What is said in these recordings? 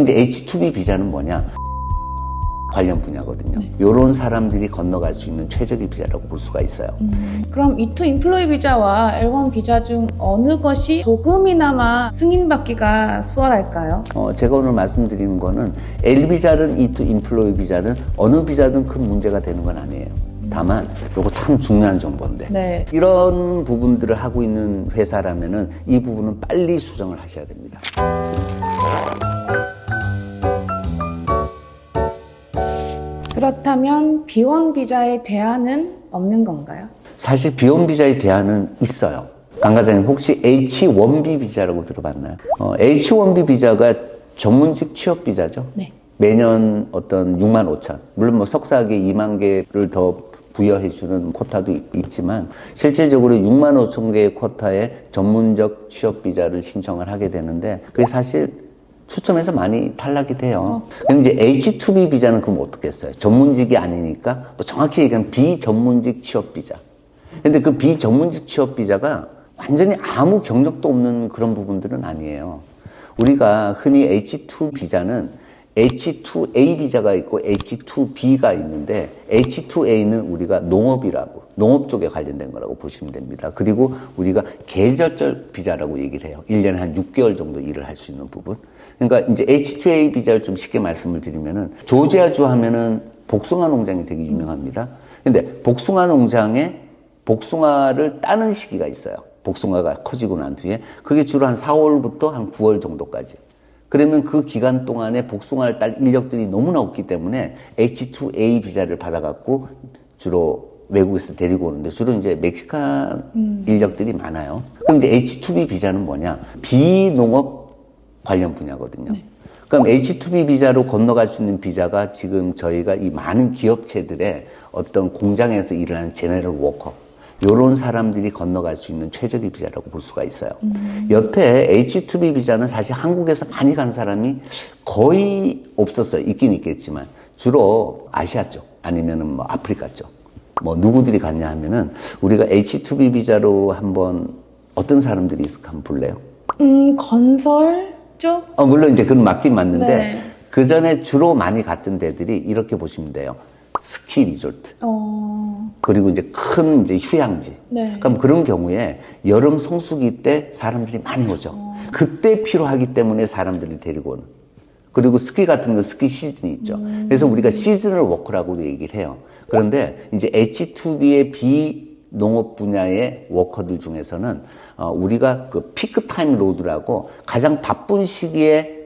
그런데 H2B 비자는 뭐냐? 관련 분야거든요. 네. 이런 사람들이 건너갈 수 있는 최적의 비자라고 볼 수가 있어요. 음, 그럼 E2 인플로이 비자와 L1 비자 중 어느 것이 조금이나마 승인받기가 수월할까요? 어, 제가 오늘 말씀드리는 거는 L 비자든 E2 인플로이 비자든 어느 비자든 큰 문제가 되는 건 아니에요. 다만 이거 참 중요한 정보인데 네. 이런 부분들을 하고 있는 회사라면은 이 부분은 빨리 수정을 하셔야 됩니다. 그렇다면 비원 비자의 대안은 없는 건가요? 사실 비원 비자의 대안은 있어요. 강 과장님 혹시 H1B 비자라고 들어봤나요? 어, H1B 비자가 전문직 취업 비자죠. 네. 매년 어떤 6만 5천, 물론 뭐 석사학위 2만 개를 더 부여해주는 코타도 있지만 실질적으로 6만 5천 개의 코타에 전문적 취업 비자를 신청을 하게 되는데 그게 사실 추첨해서 많이 탈락이 돼요. 근데 이제 H2B 비자는 그럼 어떻겠어요? 전문직이 아니니까 뭐 정확히 얘기하면 비전문직 취업 비자. 근데 그 비전문직 취업 비자가 완전히 아무 경력도 없는 그런 부분들은 아니에요. 우리가 흔히 H2 비자는 H2A 비자가 있고 H2B가 있는데 H2A는 우리가 농업이라고 농업 쪽에 관련된 거라고 보시면 됩니다. 그리고 우리가 계절적 비자라고 얘기를 해요. 1년에 한 6개월 정도 일을 할 수 있는 부분. 그러니까 이제 H2A 비자를 좀 쉽게 말씀을 드리면은 조지아주 하면은 복숭아 농장이 되게 유명합니다. 근데 복숭아 농장에 복숭아를 따는 시기가 있어요. 복숭아가 커지고 난 뒤에 그게 주로 한 4월부터 한 9월 정도까지. 그러면 그 기간 동안에 복숭아를 딸 인력들이 너무나 없기 때문에 H2A 비자를 받아갖고 주로 외국에서 데리고 오는데 주로 이제 멕시칸 음. 인력들이 많아요. 그럼 이제 H2B 비자는 뭐냐? 비농업 관련 분야거든요. 네. 그럼 H2B 비자로 건너갈 수 있는 비자가 지금 저희가 이 많은 기업체들의 어떤 공장에서 일을 하는 제네럴 워커, 요런 사람들이 건너갈 수 있는 최적의 비자라고 볼 수가 있어요. 음. 옆에 H2B 비자는 사실 한국에서 많이 간 사람이 거의 없었어요. 있긴 있겠지만 주로 아시아 쪽 아니면은 뭐 아프리카 쪽. 뭐 누구들이 갔냐 하면은 우리가 H2B 비자로 한번 어떤 사람들이 있을까 한번 볼래요? 음, 건설 쪽? 어, 물론 이제 그건 맞긴 맞는데 네. 그 전에 주로 많이 갔던 데들이 이렇게 보시면 돼요. 스키 리조트. 어... 그리고 이제 큰 이제 휴양지. 네. 그럼 그런 경우에 여름 성수기 때 사람들이 많이 오죠. 어... 그때 필요하기 때문에 사람들이 데리고 오는. 그리고 스키 같은 건 스키 시즌이 있죠. 음... 그래서 우리가 시즌을 워크라고도 얘기를 해요. 그런데 이제 H2B의 비 농업 분야의 워커들 중에서는 어, 우리가 그 피크 타임 로드라고 가장 바쁜 시기에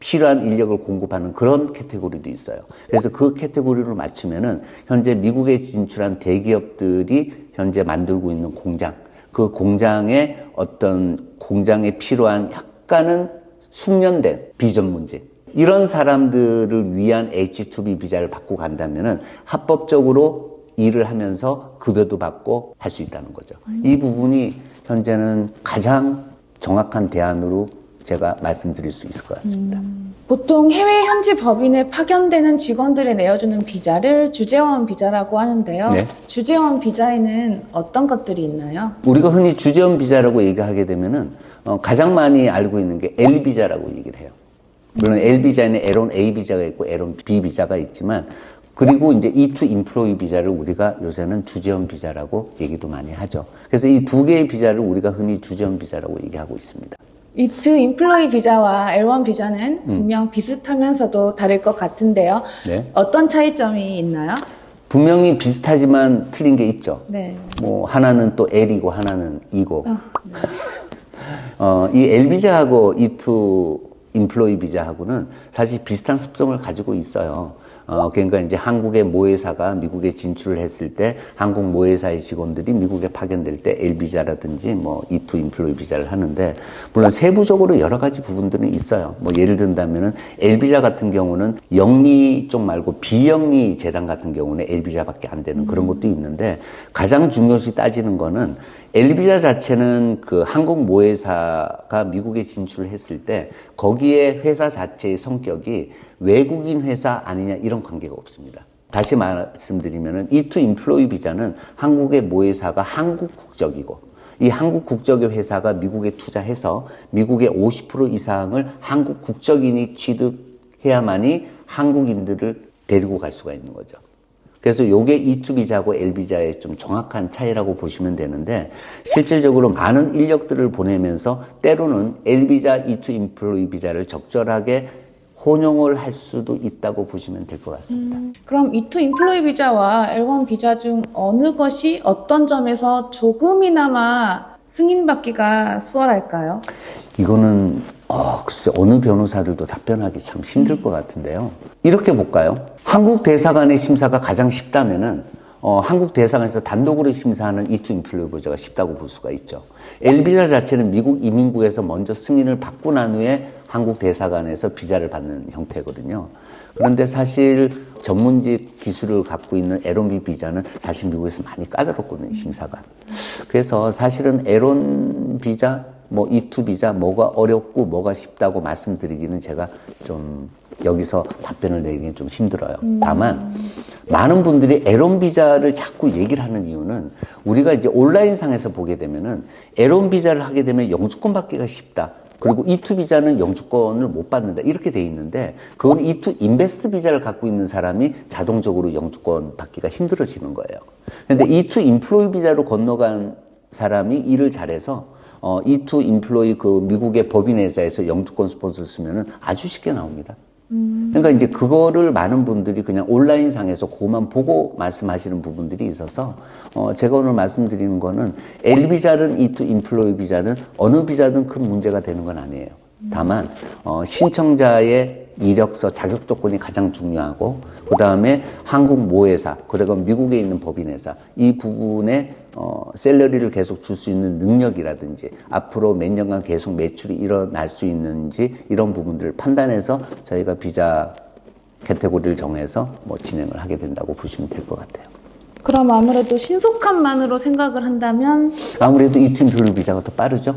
필요한 인력을 공급하는 그런 캐테고리도 있어요. 그래서 그 캐테고리를 맞추면은 현재 미국에 진출한 대기업들이 현재 만들고 있는 공장, 그 공장에 어떤 공장에 필요한 약간은 숙련된 비전문직, 이런 사람들을 위한 H2B 비자를 받고 간다면은 합법적으로 일을 하면서 급여도 받고 할 수 있다는 거죠. 이 부분이 현재는 가장 정확한 대안으로 제가 말씀드릴 수 있을 것 같습니다. 음, 보통 해외 현지 법인에 파견되는 직원들에 내어주는 비자를 주재원 비자라고 하는데요. 네. 주재원 비자에는 어떤 것들이 있나요? 우리가 흔히 주재원 비자라고 얘기하게 되면은 어, 가장 많이 알고 있는 게 L 비자라고 얘기를 해요. 물론 L 비자에는 L1 A 비자가 있고 L1 B 비자가 있지만 그리고 이제 E2 인플로이 비자를 우리가 요새는 주재원 비자라고 얘기도 많이 하죠. 그래서 이 두 개의 비자를 우리가 흔히 주재원 비자라고 얘기하고 있습니다. 이트 인플로이 비자와 L1 비자는 음. 분명 비슷하면서도 다를 것 같은데요. 네. 어떤 차이점이 있나요? 분명히 비슷하지만 틀린 게 있죠. 네. 뭐 하나는 또 L이고 하나는 E고. 어, 네. 어, 이 L 비자하고 E2 인플로이 비자하고는 사실 비슷한 습성을 가지고 있어요. 어, 그러니까 이제 한국의 모회사가 미국에 진출을 했을 때 한국 모회사의 직원들이 미국에 파견될 때 L비자라든지 뭐 E2 인플로이 비자를 하는데 물론 세부적으로 여러 가지 부분들은 있어요. 뭐 예를 든다면은 L비자 같은 경우는 영리 쪽 말고 비영리 재단 같은 경우는 L비자밖에 안 되는 그런 것도 있는데 가장 중요시 따지는 거는 엘비자 자체는 그 한국 모회사가 미국에 진출을 했을 때 거기에 회사 자체의 성격이 외국인 회사 아니냐 이런 관계가 없습니다. 다시 말씀드리면은 이투 인플로이 비자는 한국의 모회사가 한국 국적이고 이 한국 국적의 회사가 미국에 투자해서 미국의 50% 이상을 한국 국적인이 취득 해야만이 한국인들을 데리고 갈 수가 있는 거죠. 그래서 요게 E2 비자고 L 비자의 좀 정확한 차이라고 보시면 되는데 실질적으로 많은 인력들을 보내면서 때로는 L 비자, E2 인플로이 비자를 적절하게 혼용을 할 수도 있다고 보시면 될 것 같습니다. 음, 그럼 E2 인플로이 비자와 L1 비자 중 어느 것이 어떤 점에서 조금이나마 승인받기가 수월할까요? 이거는 어, 글쎄 어느 변호사들도 답변하기 참 힘들 것 같은데요. 이렇게 볼까요? 한국 대사관의 심사가 가장 쉽다면은 어, 한국 대사관에서 단독으로 심사하는 E2 인플루이 보자가 쉽다고 볼 수가 있죠. L비자 자체는 미국 이민국에서 먼저 승인을 받고 난 후에 한국 대사관에서 비자를 받는 형태거든요. 그런데 사실 전문직 기술을 갖고 있는 에론비 비자는 사실 미국에서 많이 까다롭거든요, 심사가. 그래서 사실은 에론 비자, 뭐 E2 비자 뭐가 어렵고 뭐가 쉽다고 말씀드리기는 제가 좀 여기서 답변을 내기는 좀 힘들어요. 다만 많은 분들이 에론 비자를 자꾸 얘기를 하는 이유는 우리가 이제 온라인상에서 보게 되면은 에론 비자를 하게 되면 영주권 받기가 쉽다. 그리고 E2 비자는 영주권을 못 받는다. 이렇게 돼 있는데 그건 E2 인베스트 비자를 갖고 있는 사람이 자동적으로 영주권 받기가 힘들어지는 거예요. 근데 E2 인플로이 비자로 건너간 사람이 일을 잘해서 어, E2 인플로이 그 미국의 법인 회사에서 영주권 스폰서 쓰면은 아주 쉽게 나옵니다. 그러니까 이제 그거를 많은 분들이 그냥 온라인 상에서 그만 보고 말씀하시는 부분들이 있어서 어 제가 오늘 말씀드리는 거는 L 비자든 E2 인플로이 비자든 어느 비자든 큰 문제가 되는 건 아니에요. 다만 어 신청자의 이력서 자격 조건이 가장 중요하고 그 다음에 한국 모회사 그리고 미국에 있는 법인회사 이 부분에 어, 셀러리를 계속 줄 수 있는 능력이라든지 앞으로 몇 년간 계속 매출이 일어날 수 있는지 이런 부분들을 판단해서 저희가 비자 캐테고리를 정해서 뭐 진행을 하게 된다고 보시면 될 것 같아요. 그럼 아무래도 신속함만으로 생각을 한다면 아무래도 이팀 별로 비자가 더 빠르죠.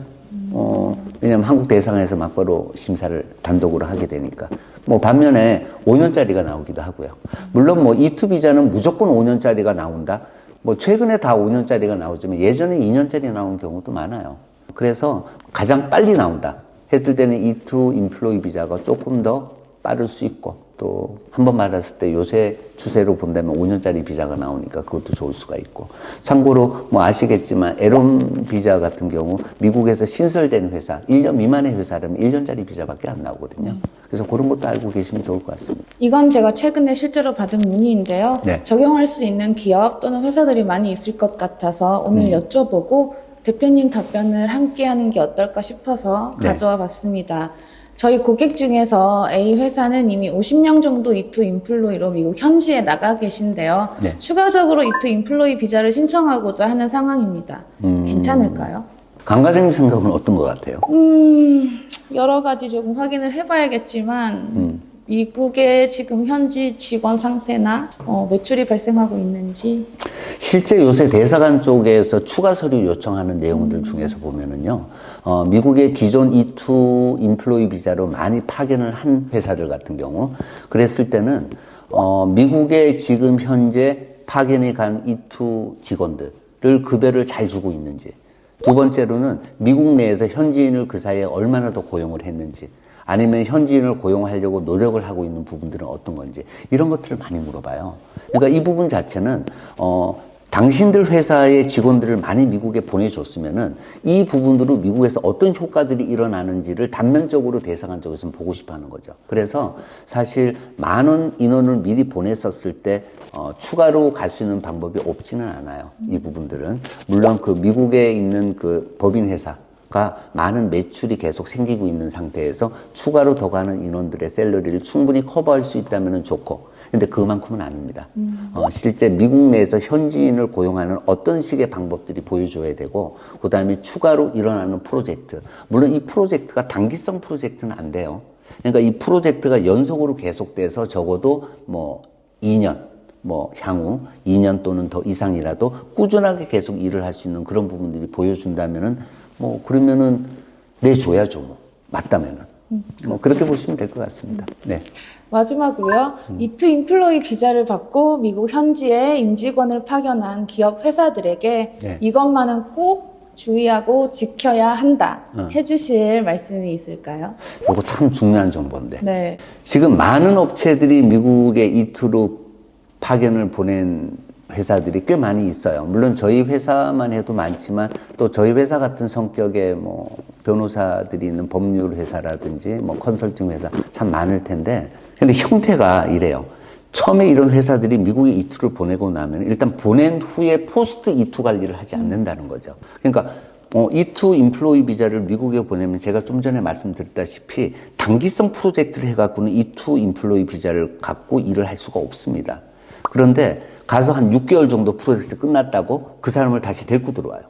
어, 왜냐면 한국 대상에서 막바로 심사를 단독으로 하게 되니까. 뭐 반면에 5년짜리가 나오기도 하고요. 물론 뭐 E2 비자는 무조건 5년짜리가 나온다. 뭐 최근에 다 5년짜리가 나오지만 예전에 2년짜리 나온 경우도 많아요. 그래서 가장 빨리 나온다. 했을 때는 E2 인플로이 비자가 조금 더 빠를 수 있고 또 한번 받았을 때 요새 추세로 본다면 5년짜리 비자가 나오니까 그것도 좋을 수가 있고 참고로 뭐 아시겠지만 에론 비자 같은 경우 미국에서 신설된 회사 1년 미만의 회사라면 1년짜리 비자밖에 안 나오거든요. 그래서 그런 것도 알고 계시면 좋을 것 같습니다. 이건 제가 최근에 실제로 받은 문의인데요. 네. 적용할 수 있는 기업 또는 회사들이 많이 있을 것 같아서 오늘 음. 여쭤보고 대표님 답변을 함께 하는 게 어떨까 싶어서 네. 가져와 봤습니다. 저희 고객 중에서 A 회사는 이미 50명 정도 이투 인플로이로 미국 현지에 나가 계신데요. 네. 추가적으로 이투 인플로이 비자를 신청하고자 하는 상황입니다. 음. 괜찮을까요? 강 과장님 생각은 어떤 것 같아요? 음, 여러 가지 조금 확인을 해봐야겠지만, 음. 미국의 지금 현지 직원 상태나 어, 매출이 발생하고 있는지. 실제 요새 대사관 쪽에서 추가 서류 요청하는 내용들 중에서 보면은요, 어, 미국의 기존 E2 인플로이 비자로 많이 파견을 한 회사들 같은 경우, 그랬을 때는, 어, 미국의 지금 현재 파견이 간 E2 직원들을 급여를 잘 주고 있는지, 두 번째로는 미국 내에서 현지인을 그 사이에 얼마나 더 고용을 했는지, 아니면 현지인을 고용하려고 노력을 하고 있는 부분들은 어떤 건지 이런 것들을 많이 물어봐요. 그러니까 이 부분 자체는 어 당신들 회사의 직원들을 많이 미국에 보내줬으면은 이 부분으로 미국에서 어떤 효과들이 일어나는지를 단면적으로 대상한 쪽에서 보고 싶어 하는 거죠. 그래서 사실 많은 인원을 미리 보냈었을 때 어, 추가로 갈 수 있는 방법이 없지는 않아요. 이 부분들은. 물론 그 미국에 있는 그 법인 회사 가 많은 매출이 계속 생기고 있는 상태에서 추가로 더 가는 인원들의 셀러리를 충분히 커버할 수 있다면 좋고 근데 그만큼은 아닙니다. 어, 실제 미국 내에서 현지인을 고용하는 어떤 식의 방법들이 보여줘야 되고 그 다음에 추가로 일어나는 프로젝트 물론 이 프로젝트가 단기성 프로젝트는 안 돼요. 그러니까 이 프로젝트가 연속으로 계속돼서 적어도 뭐 2년 뭐 향후 2년 또는 더 이상이라도 꾸준하게 계속 일을 할 수 있는 그런 부분들이 보여준다면은 뭐 그러면은 내줘야죠 뭐 맞다면은 뭐 그렇게 보시면 될 것 같습니다. 네. 마지막으로요. 이투 인플로이 비자를 받고 미국 현지에 임직원을 파견한 기업 회사들에게 네. 이것만은 꼭 주의하고 지켜야 한다. 어. 해주실 말씀이 있을까요? 이거 참 중요한 정보인데. 네. 지금 많은 업체들이 미국에 이투로 파견을 보낸 회사들이 꽤 많이 있어요. 물론 저희 회사만 해도 많지만 또 저희 회사 같은 성격의 뭐 변호사들이 있는 법률 회사라든지 뭐 컨설팅 회사 참 많을 텐데 근데 형태가 이래요. 처음에 이런 회사들이 미국에 이투를 보내고 나면 일단 보낸 후에 포스트 이투 관리를 하지 않는다는 거죠. 그러니까 어, 이투 인플로이 비자를 미국에 보내면 제가 좀 전에 말씀드렸다시피 단기성 프로젝트를 해갖고는 이투 인플로이 비자를 갖고 일을 할 수가 없습니다. 그런데 가서 한 6개월 정도 프로젝트 끝났다고 그 사람을 다시 데리고 들어와요.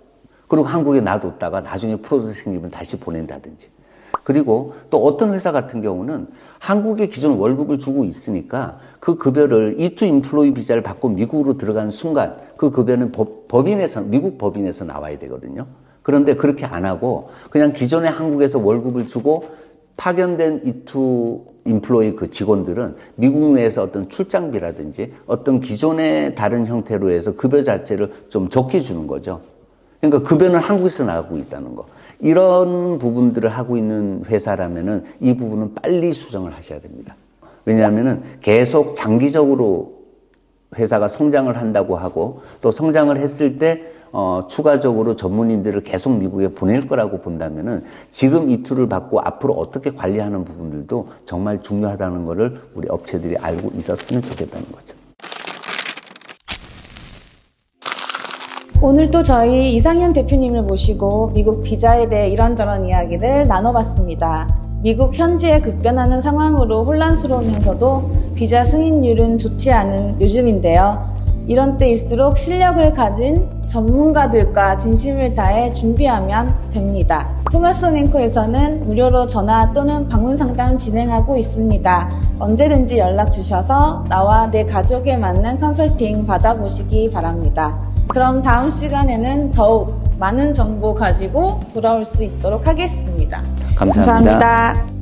그리고 한국에 놔뒀다가 나중에 프로젝트 생기면 다시 보낸다든지. 그리고 또 어떤 회사 같은 경우는 한국에 기존 월급을 주고 있으니까 그 급여를 이투 인플로이 비자를 받고 미국으로 들어가는 순간 그 급여는 법, 법인에서, 미국 법인에서 나와야 되거든요. 그런데 그렇게 안 하고 그냥 기존에 한국에서 월급을 주고 파견된 이투 인플로이 그 직원들은 미국 내에서 어떤 출장비라든지 어떤 기존의 다른 형태로 해서 급여 자체를 좀 적게 주는 거죠. 그러니까 급여는 한국에서 나가고 있다는 거. 이런 부분들을 하고 있는 회사라면은 이 부분은 빨리 수정을 하셔야 됩니다. 왜냐하면은 계속 장기적으로 회사가 성장을 한다고 하고 또 성장을 했을 때 어, 추가적으로 전문인들을 계속 미국에 보낼 거라고 본다면은 지금 이 툴을 받고 앞으로 어떻게 관리하는 부분들도 정말 중요하다는 것을 우리 업체들이 알고 있었으면 좋겠다는 거죠. 오늘 또 저희 이상현 대표님을 모시고 미국 비자에 대해 이런저런 이야기를 나눠봤습니다. 미국 현지에 급변하는 상황으로 혼란스러우면서도 비자 승인율은 좋지 않은 요즘인데요. 이런 때일수록 실력을 가진 전문가들과 진심을 다해 준비하면 됩니다. 토마스 앵커에서는 무료로 전화 또는 방문 상담 진행하고 있습니다. 언제든지 연락 주셔서 나와 내 가족에 맞는 컨설팅 받아보시기 바랍니다. 그럼 다음 시간에는 더욱 많은 정보 가지고 돌아올 수 있도록 하겠습니다. 감사합니다. 감사합니다.